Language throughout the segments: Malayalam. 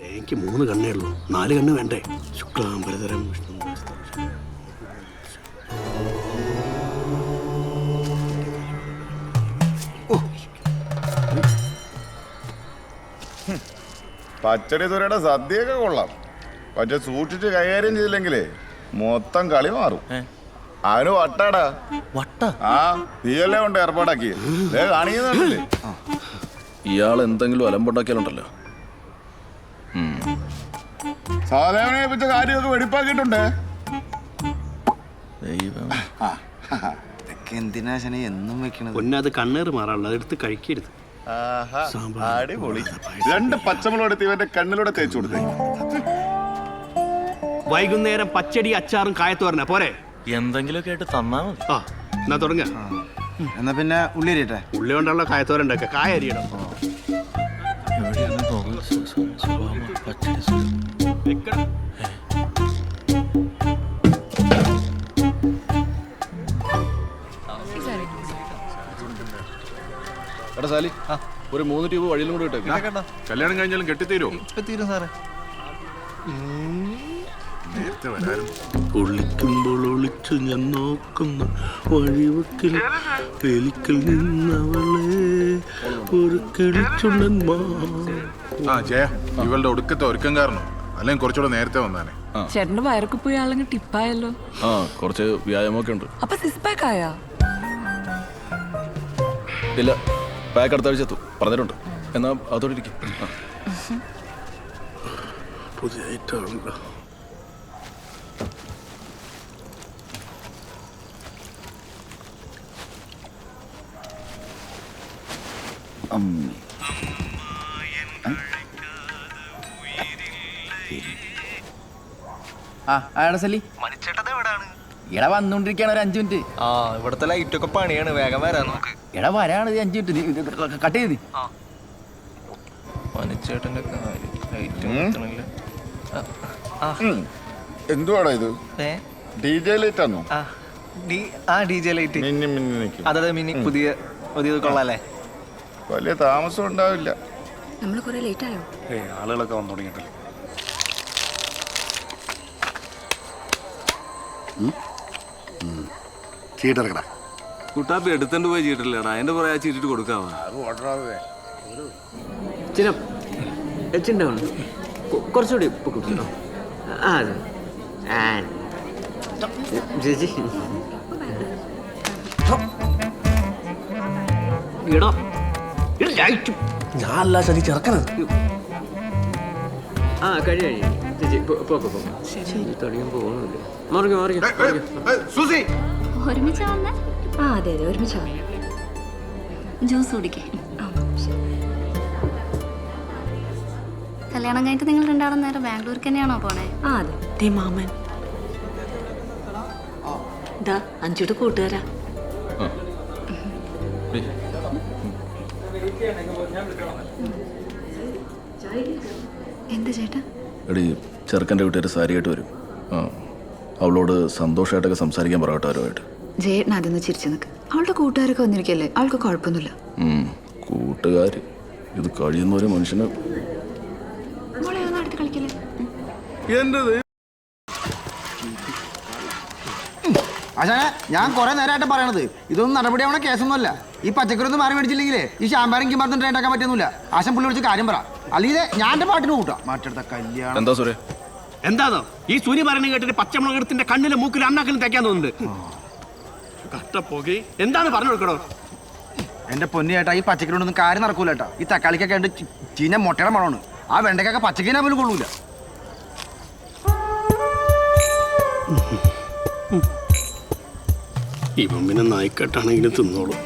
എനിക്ക് മൂന്ന് കണ്ണേ ഉള്ളൂ. നാല് കണ്ണ് വേണ്ടേ? ശുക്ലാംബരതരം വിഷ്ണു പച്ചടി തുരയുടെ സദ്യയൊക്കെ കൊള്ളാം. പക്ഷെ സൂക്ഷിച്ച് കൈകാര്യം ചെയ്തില്ലെങ്കിലേ മൊത്തം കളി മാറും. അവന് വട്ടാടാ. വട്ട? ആ നീയല്ലേ കൊണ്ട് ഏർപ്പാടാക്കി കാണിക്കുന്നുണ്ടല്ലേ? ഇയാൾ എന്തെങ്കിലും അലമ്പുണ്ടാക്കിയാലുണ്ടല്ലോ. സാധാരണ വെച്ച കാര്യമൊക്കെ വെടിപ്പാക്കിയിട്ടുണ്ട്. ദൈവം ഇതൊക്കെ എന്തിനാ ശനി എന്നും വെക്കണത്? അത് കണ്ണേറ് മാറാനുള്ള അതെടുത്ത് കഴിക്കരുത്. അടിപൊളി. രണ്ട് പച്ചമുളക് എടുത്ത് ഇവന്റെ കണ്ണിലൂടെ തേച്ചു കൊടുത്തേ വൈകുന്നേരം പച്ചടി അച്ചാറും കായത്തോരന പോരെ. എന്തെങ്കിലും കേട്ട് തന്നാ മതി. ആ എന്നാ തുടങ്ങ. എന്നാ പിന്നെ ഉള്ളി അരിയട്ടെ ഉള്ളി കൊണ്ടുള്ള കായത്തോരണ്ടൊക്കെ കായ അരിയണം എടാ സാലി ഒരു മൂന്ന് ട്യൂബ് വഴിയിലും കൂടെ ഇട്ടേക്ക്. കല്യാണം കഴിഞ്ഞാലും കെട്ടിത്തീരോ ഒളിക്കുമ്പോൾ ഒളിച്ചു ഞാൻ നോക്കുന്ന വഴിവക്കിൽ വേലിക്കൽ നിന്നവളെ ഒരു കിളിച്ചുണ്ടൻ മാ. ആ ജയ ഇവളുടെ ഒടുക്കത്തെ ഒരുക്കം കാരണം. അല്ലെങ്കിൽ കുറച്ചുകൂടെ നേരത്തെ വന്നാനെ ചേട്ടന്റെ വയറൊക്കെ പോയി ആളങ്ങ് ടിപ്പായല്ലോ. ആ കുറച്ച് വ്യായാമൊക്കെ ഉണ്ട്. അപ്പൊ സിക്സ് പാക്ക് ആയാ ഇല്ല പാക്ക് അടുത്ത ആഴ്ച എത്തും. പറഞ്ഞിട്ടുണ്ട്. എന്നാ അതോടെ ഇരിക്കും. പുതിയ ആടെ സലി എടാ വന്നോണ്ടിരിക്കാണ് ഒരു അഞ്ചു മിനിറ്റ്. ആ ഇവിടത്തെ ലൈറ്റ് ഒക്കെ പണിയാണ് വേഗം വരാൻ നോക്ക് എടാ വരാണ് ഇത് അഞ്ചു മിനിറ്റ്. ഇത് കട്ട് ചെയ്ത്. മനുച്ചേട്ടന്റെ. എന്തുവാടാ ഇത്? ഏ? ഡി ജെ ലൈറ്റ് ആണോ ആ, ഡി- ജെ ലൈറ്റ് മിന്നി മിന്നി നിൽക്കും. അതെ മിനി പുതിയ പുതിയത് കൊള്ളാല്ലേ? വലിയ താമസം ഉണ്ടാവില്ല. നമ്മൾ കുറെ ലേറ്റ് ആയോ? ആളുകളൊക്കെ വന്നു തുടങ്ങിയിട്ടില്ല. ചീട്ടിറക്കടാ. കുട്ടാപ്പി എടുത്തോണ്ട് പോയി ചീട്ടില്ലടാ അതിന്റെ പുറകെ ആ ചീട്ടിട്ട് കൊടുക്കാവാ? എച്ചുണ്ടാവണം കുറച്ചുകൂടി പൊക്കിട്ടോ ആ അതെ. ആ ചേച്ചി. ഞാൻ അല്ല ചെറുക്കണത് ആ കഴിയ കഴി ചേച്ചി പോ- പോക്കോ പോകുന്നില്ല മറിഞ്ഞു മറിഞ്ഞു സുസി ഒരുമിച്ചാ വന്നേ ആ അതെ അതെ ഒരുമിച്ചാ വന്നേ ജ്യൂസ് കുടിക്കേ കല്യാണം കഴിഞ്ഞിട്ട് നിങ്ങൾ രണ്ടാളും നേരെ ബാംഗ്ലൂർക്ക് തന്നെയാണോ പോണേ? ആ അതെ. ദേ മാമൻ. ദാ അഞ്ചുടെ കൂട്ടുകാരാ. എന്ത് ചേട്ടാ? എടീ ചെറുക്കന്റെ വീട്ടുകാർ സാരിയായിട്ട് വരും. ആ അവളോട് സന്തോഷമായിട്ടൊക്കെ സംസാരിക്കാൻ പറയട്ടെ അവരുമായിട്ട്. ജയേട്ടൻ അതൊന്ന് ചിരിച്ചു നിൽക്ക് അവളുടെ കൂട്ടുകാരൊക്കെ വന്നിരിക്കല്ലേ? അവൾക്ക് കുഴപ്പമൊന്നുമില്ല. കൂട്ടുകാർ കൂട്ടുകാര്. ഇത് കഴിയുന്ന ഒരു മനുഷ്യന് ആശാനെ ഞാൻ കുറെ നേരമായിട്ട് പറയണത്. ഇതൊന്നും നടപടി ആവണ കേസൊന്നുമല്ല. ഈ പച്ചക്കറി ഒന്നും മാറി മേടിച്ചില്ലെങ്കിലേ ഈ ശാമ്പാരം കിമാർത്തും ട്രെയിൻ ഉണ്ടാക്കാൻ പറ്റുന്നില്ല. ആശം പുള്ളി വിളിച്ച് കാര്യം പറ. അല്ലെങ്കിൽ ഞാൻ എന്റെ പാട്ടിന് കൂട്ടാം. മറ്റടുത്ത കല്യാണം. എന്താ സുരേ? എന്താണോ? ഈ സൂര്യ പറയുന്നത് കേട്ടിട്ട് പച്ചമുളക് എടുത്തിന്റെ കണ്ണിലും മൂക്കിലും അണ്ണാക്കിലും തേക്കാൻ തോന്നുന്നുണ്ട്. കട്ടപ്പോകി. എന്താണ് പറഞ്ഞു കൊടുക്കണോ? എന്റെ പൊന്നി ചേട്ടാ ഈ പച്ചക്കറി കൊണ്ടൊന്നും കാര്യം നടക്കൂല കേട്ടാ ഈ തക്കാളിക്കൊക്കെ ഉണ്ട് ചീന ചീഞ്ഞ മുട്ടയുടെ മണമാണ്. ആ വെണ്ടയ്ക്കൊക്കെ പച്ചക്കറിനെ പോലും കൊള്ളൂല. ഇവൻ പിന്നെ നായിക്കെട്ടാണെങ്കിലും തിന്നോളൂ.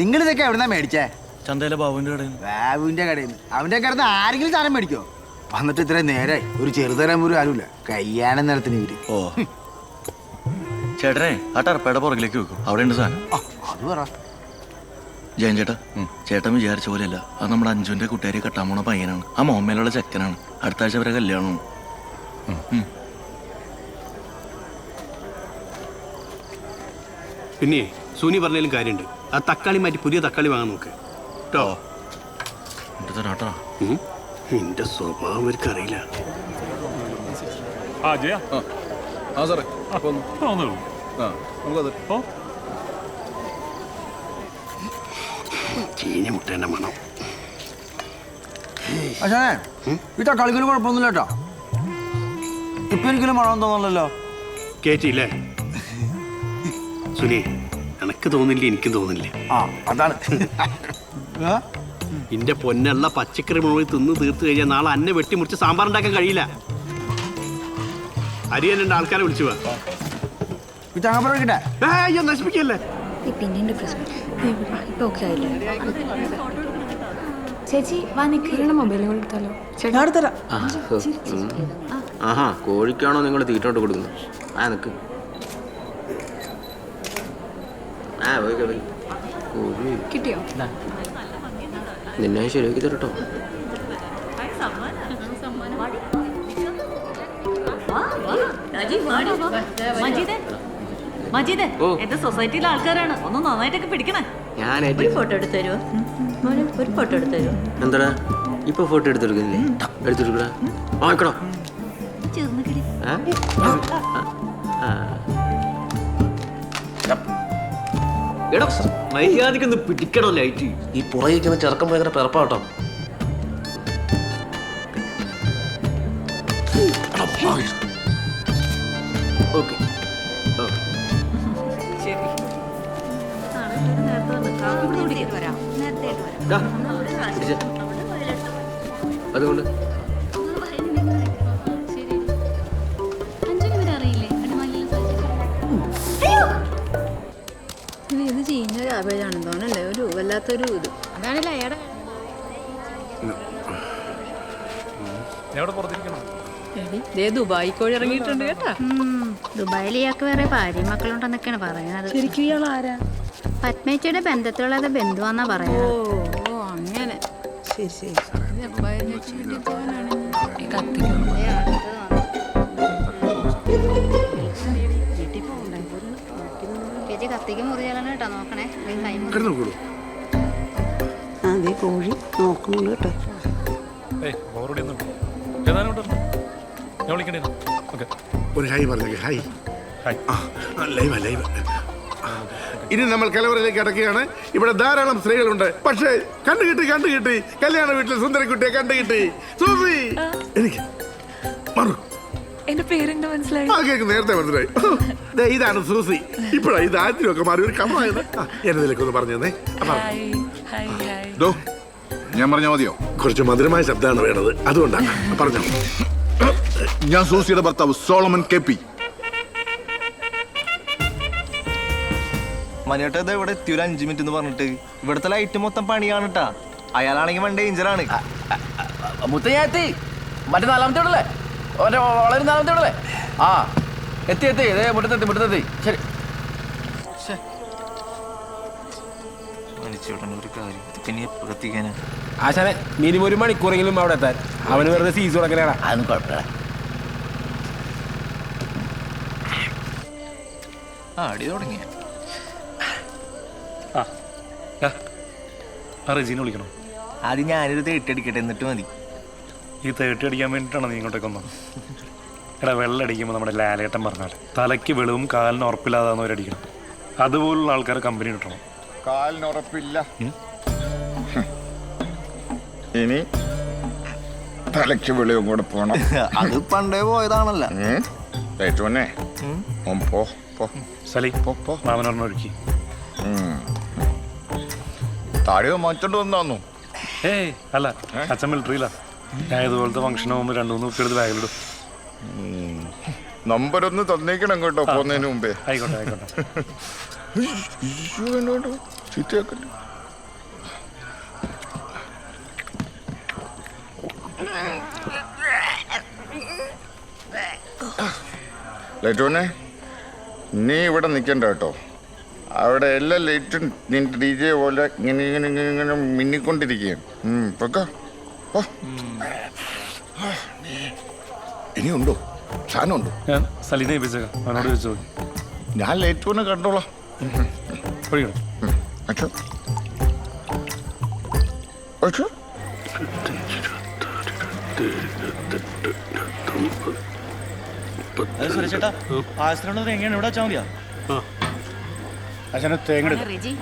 നിങ്ങൾ ഇതൊക്കെ എവിടുന്നാ മേടിച്ചേ? ചന്തയിലെ ബാബുവിന്റെ കടയിൽ ബാബുവിന്റെ കടയിൽ അവന്റെ കടന്ന് ആരെങ്കിലും സാധനം മേടിക്കോ? വന്നിട്ട് ഇത്രയും നേരായി. ഒരു ചെറുതരാൻ പോലും ആരുമില്ല. കയ്യാനം നിലത്തിന് ഇവർ. ഓ. ചേട്ടനെ ആ ടർപ്പയുടെ പുറകിലേക്ക് വെക്കും. അവിടെ ഉണ്ട് സാധനം. ആ, അത് പറ. ജയൻ ചേട്ടാ ചേട്ടൻ വിചാരിച്ച പോലെയല്ല. അത് നമ്മുടെ അഞ്ചുവിന്റെ കൂട്ടുകാരി കെട്ടാൻ പോണ പയ്യനാണ്. ആ മോമ്മയിലുള്ള ചെക്കനാണ്. അടുത്ത ആഴ്ച വരെ കല്യാണം പിന്നെ സുനി പറഞ്ഞാലും കാര്യമുണ്ട്. ആ തക്കാളി മാറ്റി പുതിയ തക്കാളി വാങ്ങാൻ നോക്ക്. കേട്ടോ? എടുത്തരാട്ടാ ഉം. നിന്റെ സ്വഭാവം അവർക്കറിയില്ല. ആ ജയ. ആ സാറേ വന്നോളൂ ആ നമുക്കത് ഓ ചീഞ്ഞ മുട്ടേന്റെ മണം. അച്ഛനെ ഈ തക്കാളിക്കൽ കുഴപ്പമൊന്നുമില്ല കേട്ടോ. ഇപ്പൊ എനിക്കൊരു മണം തോന്നണല്ലോ കേറ്റിയില്ലേ? സുനി എനക്ക് തോന്നില്ല എനിക്കും തോന്നില്ല? ആ അതാണ്. ഏ? നിന്റെ പൊന്നുള്ള പച്ചക്കറി മുഴുവൻ തിന്ന് തീർത്തു കഴിഞ്ഞാൽ നാളെ അന്നെ വെട്ടിമുറിച്ച് സാമ്പാർ ഉണ്ടാക്കാൻ കഴിയില്ല അരിയൻ ആൾക്കാരെ വിളിച്ചു നശിപ്പിക്കല്ലേ? പിന്നീട് പ്രശ്നം ഇപ്പൊ ഓക്കെ ആയില്ലേ? ചേച്ചി വാ നിൽക്കുന്ന മൊബൈൽ കൊടുത്താലോ ആഹാ കോഴിക്കാണോ നിങ്ങൾ തീറ്റോട്ട് കൊടുക്കുന്നത്? ആ നിക്ക്. ആ കിട്ടിയോ? നിന്നെ ഞാൻ ശരിയാക്കി തരട്ടോ. സൊസൈറ്റിയിലെ ആൾക്കാരാണ്? ഒന്ന് നന്നായിട്ടൊക്കെ പിടിക്കണേ. ഞാൻ ഒരു ഫോട്ടോ എടുത്തു തരുമോ ഒരു ഫോട്ടോ എടുത്തു തരുമോ എന്താടാ? ഇപ്പൊ ഫോട്ടോ എടുത്തെടുക്കുന്നില്ലേ? എടുത്തെടുക്കടാ വാങ്ങിക്കടോ. എടോ മര്യാദക്കൊന്ന് പിടിക്കണം ലൈറ്റ്. ഈ പുറകിരിക്കുന്ന ചെറുക്കം ഭയങ്കര പിറപ്പാട്ടോ. ഓക്കെ. അതുകൊണ്ട്. ഇത് ചീഞ്ഞ ക്യാബേജാണെന്ന് തോന്നല്ലേ ഒരു വല്ലാത്തൊരു ഇത്. അതാണല്ലേ അയാടെ ദേ ദുബായി കോഴി ഇറങ്ങിയിട്ടുണ്ട് കേട്ടാ. ദുബായിൽ ഇയാൾക്ക് വേറെ ഭാര്യ മക്കളുണ്ടെന്നൊക്കെയാണ് പറയുന്നത്. ശരിക്കും ഇയാൾ ആരാ? പത്മേച്ചയുടെ ബന്ധത്തിലുള്ള ബന്ധുവാന്നാ പറയുന്നത്. ഓ അങ്ങനെ. ശരി ശരി. ദുബായിൽ മുറിയാലാണ് കേട്ടോ നോക്കണേ. അതെ കോഴി നോക്കുന്നുണ്ട് കേട്ടോ. ഒരു ഹായ് ഹായ്. ലൈവ ലൈവ. ഇനി നമ്മൾ കലവറയിലേക്ക് അടക്കുകയാണ്. ഇവിടെ ധാരാളം സ്ത്രീകളുണ്ട്. പക്ഷേ കണ്ടു കിട്ടി കണ്ടു കിട്ടി. കല്യാണ വീട്ടിൽ സുന്ദരക്കുട്ടിയെ കണ്ടു കിട്ടി. സൂസി! എനിക്ക് മറു. എന്റെ പേരെന്താ മനസ്സിലായി? ആ കേക്ക് നേരത്തെ മനസ്സിലായി. ദേ, ഇതാണ് സൂസി. ഇപ്പോഴാ ഒക്കെ മാറി ഒരു കമ്മായത് എന്നതിലേക്ക് ഒന്ന് പറഞ്ഞു തന്നെ. ഞാൻ പറഞ്ഞ മതിയോ? കുറച്ച് മധുരമായ ശബ്ദമാണ് വേണ്ടത്. അതുകൊണ്ടാണ് പറഞ്ഞു. ഞാൻ സൂസിയുടെ ഭർത്താവ് സോളമൻ കെ പി. മനിയേട്ട ഇത് ഇവിടെ എത്തിയൊരു ഒരു അഞ്ചു മിനിറ്റ് എന്ന് പറഞ്ഞിട്ട്. ഇവിടുത്തെ ലൈറ്റ് മൊത്തം പണിയാണ് കേട്ടാ അയാളാണെങ്കിൽ വൺ ഡേഞ്ചറാണ് മുത്തയ്യാത്തി മറ്റേ നാലാമത്തെ വീടല്ലേ ഓന്റെ വളരെ നാലാമത്തെ വീടല്ലേ ആ എത്തി എത്തി. ഇതേ മുട്ടത്തെത്തി മുറ്റത്തെത്തി. ശരി. ആശാനെ മിനിമം ഒരു മണിക്കൂറെങ്കിലും അവിടെ എത്താൻ. അവന് വെറുതെ സീസ് കൊടുക്കലാണ് അതൊന്നും കുഴപ്പമില്ല. ആ അടി തുടങ്ങിയ. റെജീനെ വിളിക്കണം? ആദ്യം ഞാനൊരു തേട്ടി അടിക്കട്ടെ എന്നിട്ട് മതി. ഈ തേട്ടി അടിക്കാൻ വേണ്ടിയിട്ടാണ് നീ ഇങ്ങോട്ടേക്ക് വന്നത്? എടാ വെള്ളം അടിക്കുമ്പോൾ നമ്മുടെ ലാലേട്ടൻ പറഞ്ഞാൽ തലയ്ക്ക് വെളിവും കാലിന് ഉറപ്പില്ലാതാന്ന് അവരടിക്കണം അതുപോലുള്ള ആൾക്കാർ കമ്പനി കിട്ടണം. കാലിന് ഉറപ്പില്ല. ഇനി തലയ്ക്ക് വെളിയും കൂടെ പോണം. അത് പണ്ടേ പോയതാണല്ല. ഏറ്റവുമേ പോ പോ. സലി പോ പോ. താഴെ താടിയോ മാറ്റോണ്ട് വന്നു ഏയ് അല്ല അച്ഛൻ മിലിറ്ററിയില്ല ഞാൻ ഇതുപോലത്തെ ഫംഗ്ഷൻ പോകുമ്പോൾ രണ്ടു മൂന്ന് കുട്ടികൾ ബാഗിലിടും നമ്പർ ഒന്ന് തന്നേക്കണം കേട്ടോ പോകുന്നതിന് മുമ്പേ. ആയിക്കോട്ടെ ആയിക്കോട്ടെ. ലൈറ്റോനെ നീ ഇവിടെ നിൽക്കണ്ട കേട്ടോ. അവിടെ എല്ലാ ലൈറ്റും നിന്റെ ഡി ജെ പോലെ ഇങ്ങനെ ഇങ്ങനെ ഇങ്ങനെ ഇങ്ങനെ മിന്നിക്കൊണ്ടിരിക്കുകയാണ്. പൊക്കോ. ഇനിയുണ്ടോ? സാധനം ഉണ്ടോ ഞാൻ സലീനെ ഏൽപ്പിച്ചേക്കാം അവനോട് ചോദിച്ചു ഞാൻ ലേറ്റ് വന്ന് കണ്ടോളാം. ഒഴിക്കണം. അച്ഛോ. അച്ഛോ. എങ്ങനെയാണ്? ഇവിടെ വെച്ചാൽ മതിയാ? റെജി.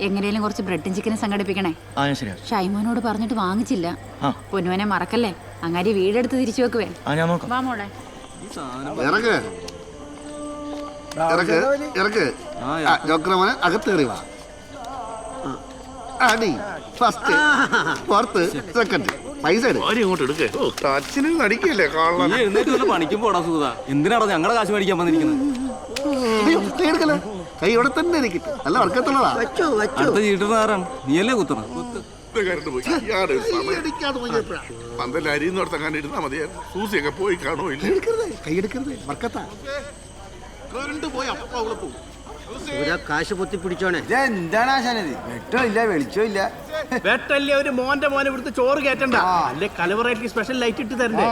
എങ്ങനെയും കുറച്ച് ബ്രെഡും ചിക്കനും സംഘടിപ്പിക്കണേ. ആ ഞാൻ ശരിയാ ഷൈമോനോട് പറഞ്ഞിട്ട് വാങ്ങിച്ചില്ല. ആ. പൊന്നുവനെ മറക്കല്ലേ? അങ്ങാരി വീടെടുത്ത് തിരിച്ചു വെക്കുവേ. ആ ഞാൻ നോക്കാം. വാ മോളെ. ഇറക്ക്. ഇറക്ക് ഇറക്ക്. ആ, ജോക്കറമോനെ അകത്ത് കയറി വാ. ആ, അടി ഫസ്റ്റ് ഫോർത്ത് സെക്കൻഡ് പൈസ ഇങ്ങോട്ട് എടുക്കേ. ഓ കാണാൻ നീ എഴുന്നേറ്റ് വല്ല പണിക്കും പോടാ സുഹൃത എന്തിനാടാ ഞങ്ങളുടെ കാശ് മേടിക്കാൻ വന്നിരിക്കുന്നത് കൈ എടുക്കല്ലേ? കൈ ഇവിടെ തന്നെ ഇരിക്കട്ടെ. നല്ല വർക്കത്തുള്ളതാ. അടുത്ത ചീട്ടുന്ന ആരാണ്? നീയല്ലേ കുത്തണം? ഇരുന്നാ മതിയായിരുന്നു സൂസിയൊക്കെ പോയി കാണോ ഇല്ല? വർക്കത്താ. കാശ് പൊത്തി പിടിച്ചോണേ എന്താണ് ആശാനത്? വെട്ടോ ഇല്ല വെളിച്ചോ ഇല്ല. വെട്ടല്ലേ ഒരു മോന്റെ മോനെ ഇവിടുത്തെ ചോറ് കേറ്റണ്ട. അല്ലേ കലവറേറ്റ് സ്പെഷ്യൽ ലൈറ്റ് ഇട്ട് തരണ്ടേ.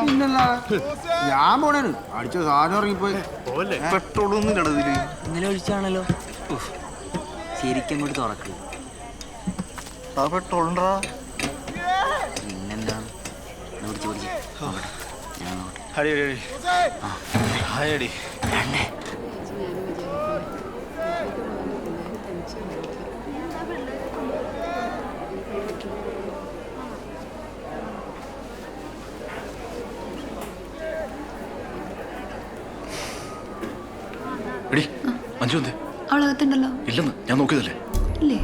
ഞാൻ പോണേന്. അടിച്ച സാധനം ഇറങ്ങിപ്പോയി. പെട്രോളൊന്നും ഇടതിൽ ഇന്നലെ ഒഴിച്ചാണല്ലോ. ശരിക്കും അങ്ങോട്ട് തുറക്ക്. പിന്നെന്താണ് പിടിച്ച് ഞാൻ നോക്കട്ടെ എടി മഞ്ജു എന്തേ? അവളകത്തുണ്ടല്ലോ. ഇല്ലെന്ന് ഞാൻ നോക്കിയതല്ലേ? ഇല്ലേ?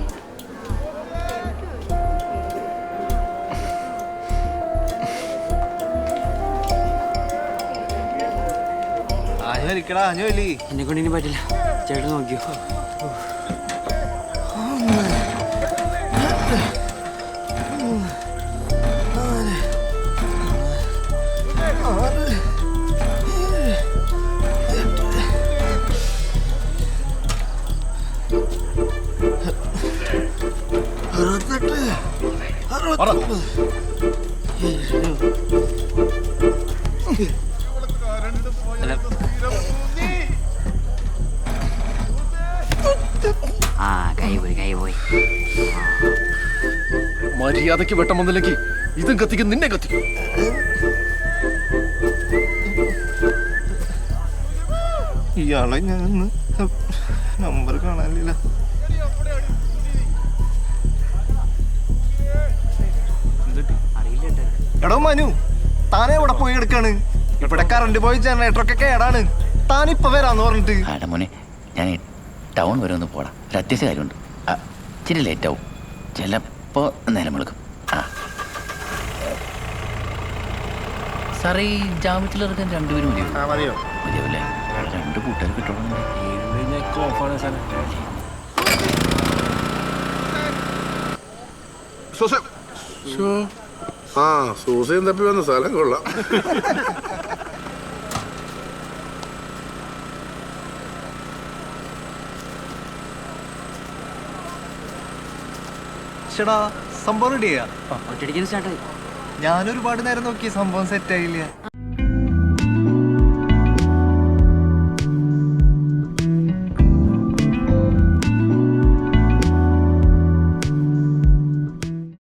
എന്നെ കൊണ്ട് ഇനി പറ്റില്ല. ചേട്ടൻ നോക്കിയോ? മര്യാദയ്ക്ക് വെട്ടം വന്നില്ലെങ്കിൽ ഇതും കത്തിക്കും നിന്നെ കത്തിക്കും. ഇയാളെ ഞാൻ നമ്പർ കാണാനില്ല. എടോ മനു താനേ ഇവിടെ പോയി എടുക്കാണ്. ഇവിടെ കറണ്ട് പോയി ജനറേറ്ററൊക്കെ കേടാണ്. താനിപ്പോ വരാന്ന് പറഞ്ഞിട്ട്. ആടാ മോനെ ഞാൻ ടൗൺ വരെ ഒന്ന് പോടാം. ഒരു അത്യാവശ്യ കാര്യമുണ്ട്. ഇച്ചിരി ലേറ്റ് ആവും. ചിലപ്പോൾ നേരം വിളിക്കും ആ. സാറേ ഈ ജാമ്യത്തിൽ ഇറക്കാൻ രണ്ടുപേരും മതിയോ? ആ മതിയോ? മതിയാവില്ലേ? രണ്ട് കൂട്ടുകാർ കിട്ടണം. സൂസ. ആ സൂസയും തപ്പി വന്ന സ്ഥലം കൊള്ളാം. ചേടാ സംഭവം റെഡിയാ സ്റ്റാർട്ടായി ഞാൻ ഒരുപാട് നേരം നോക്കി സംഭവം സെറ്റ് ആയില്ല?